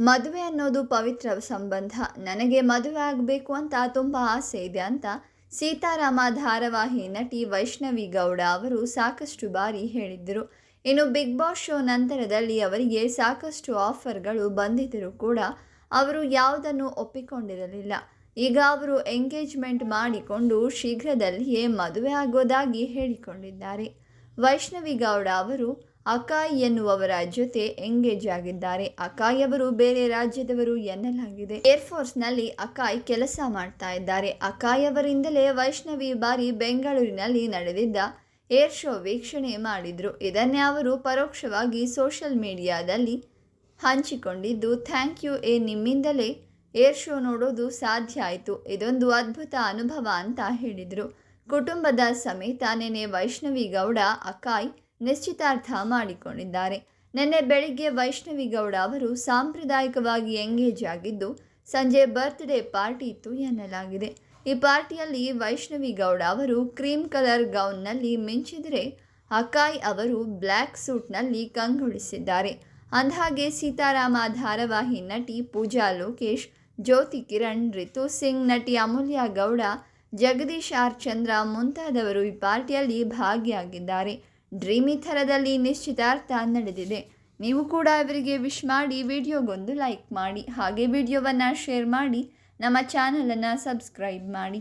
ಮದುವೆ ಅನ್ನೋದು ಪವಿತ್ರ ಸಂಬಂಧ. ನನಗೆ ಮದುವೆ ಆಗಬೇಕು ಅಂತ ತುಂಬ ಆಸೆ ಇದೆ ಅಂತ ಸೀತಾರಾಮ ಧಾರಾವಾಹಿ ನಟಿ ವೈಷ್ಣವಿ ಗೌಡ ಅವರು ಸಾಕಷ್ಟು ಬಾರಿ ಹೇಳಿದ್ದರು ಇನ್ನು ಬಿಗ್ ಬಾಸ್ ಶೋ ನಂತರದಲ್ಲಿ ಅವರಿಗೆ ಸಾಕಷ್ಟು ಆಫರ್ಗಳು ಬಂದಿದ್ದರೂ ಕೂಡ ಅವರು ಯಾವುದನ್ನು ಒಪ್ಪಿಕೊಂಡಿರಲಿಲ್ಲ. ಈಗ ಅವರು ಎಂಗೇಜ್ಮೆಂಟ್ ಮಾಡಿಕೊಂಡು ಶೀಘ್ರದಲ್ಲಿಯೇ ಮದುವೆ ಆಗೋದಾಗಿ ಹೇಳಿಕೊಂಡಿದ್ದಾರೆ. ವೈಷ್ಣವಿ ಗೌಡ ಅವರು ಅಕಾಯ್ ಎನ್ನುವವರ ಜೊತೆ ಎಂಗೇಜ್ ಆಗಿದ್ದಾರೆ. ಅಕಾಯ್ ಅವರು ಬೇರೆ ರಾಜ್ಯದವರು ಎನ್ನಲಾಗಿದೆ. ಏರ್ಫೋರ್ಸ್ನಲ್ಲಿ ಅಕಾಯ್ ಕೆಲಸ ಮಾಡ್ತಾ ಇದ್ದಾರೆ. ಅಕಾಯ್ ಅವರಿಂದಲೇ ವೈಷ್ಣವಿ ಬಾರಿ ಬೆಂಗಳೂರಿನಲ್ಲಿ ನಡೆದಿದ್ದ ಏರ್ ಶೋ ವೀಕ್ಷಣೆ ಮಾಡಿದ್ರು. ಇದನ್ನೇ ಅವರು ಪರೋಕ್ಷವಾಗಿ ಸೋಷಿಯಲ್ ಮೀಡಿಯಾದಲ್ಲಿ ಹಂಚಿಕೊಂಡಿದ್ದು ಥ್ಯಾಂಕ್ ಯು ಎ ನಿಮ್ಮಿಂದಲೇ ಏರ್ ಶೋ ನೋಡೋದು ಸಾಧ್ಯ ಆಯಿತು. ಇದೊಂದು ಅದ್ಭುತ ಅನುಭವ ಅಂತ ಹೇಳಿದರು. ಕುಟುಂಬದ ಸಮೇತ ನೆನೆ ವೈಷ್ಣವಿ ಗೌಡ ಅಕಾಯ್ ನಿಶ್ಚಿತಾರ್ಥ ಮಾಡಿಕೊಂಡಿದ್ದಾರೆ. ನಿನ್ನೆ ಬೆಳಿಗ್ಗೆ ವೈಷ್ಣವಿ ಗೌಡ ಅವರು ಸಾಂಪ್ರದಾಯಿಕವಾಗಿ ಎಂಗೇಜ್ ಆಗಿದ್ದು, ಸಂಜೆ ಬರ್ತ್ಡೇ ಪಾರ್ಟಿ ಇತ್ತು ಎನ್ನಲಾಗಿದೆ. ಈ ಪಾರ್ಟಿಯಲ್ಲಿ ವೈಷ್ಣವಿ ಗೌಡ ಅವರು ಕ್ರೀಮ್ ಕಲರ್ ಗೌನ್ನಲ್ಲಿ ಮಿಂಚಿದರೆ ಅಕಾಯ್ ಅವರು ಬ್ಲ್ಯಾಕ್ ಸೂಟ್ನಲ್ಲಿ ಕಂಗೊಳಿಸಿದ್ದಾರೆ. ಅಂದಹಾಗೆ ಸೀತಾರಾಮ ಧಾರಾವಾಹಿ ನಟಿ ಪೂಜಾ ಲೋಕೇಶ್, ಜ್ಯೋತಿ ಕಿರಣ್, ರಿತು ಸಿಂಗ್ ನಟಿ ಅಮೂಲ್ಯ ಗೌಡ, ಜಗದೀಶ್ ಆರ್ ಚಂದ್ರ ಮುಂತಾದವರು ಈ ಪಾರ್ಟಿಯಲ್ಲಿ ಭಾಗಿಯಾಗಿದ್ದಾರೆ. ಡ್ರೀಮಿ ಥರದಲ್ಲಿ ನಿಶ್ಚಿತಾರ್ಥ ನಡೆದಿದೆ. ನೀವು ಕೂಡ ಅವರಿಗೆ ವಿಶ್ ಮಾಡಿ ವಿಡಿಯೋಗೊಂದು ಲೈಕ್ ಮಾಡಿ. ಹಾಗೆ ವಿಡಿಯೋವನ್ನು ಶೇರ್ ಮಾಡಿ. ನಮ್ಮ ಚಾನಲನ್ನು ಸಬ್ಸ್ಕ್ರೈಬ್ ಮಾಡಿ.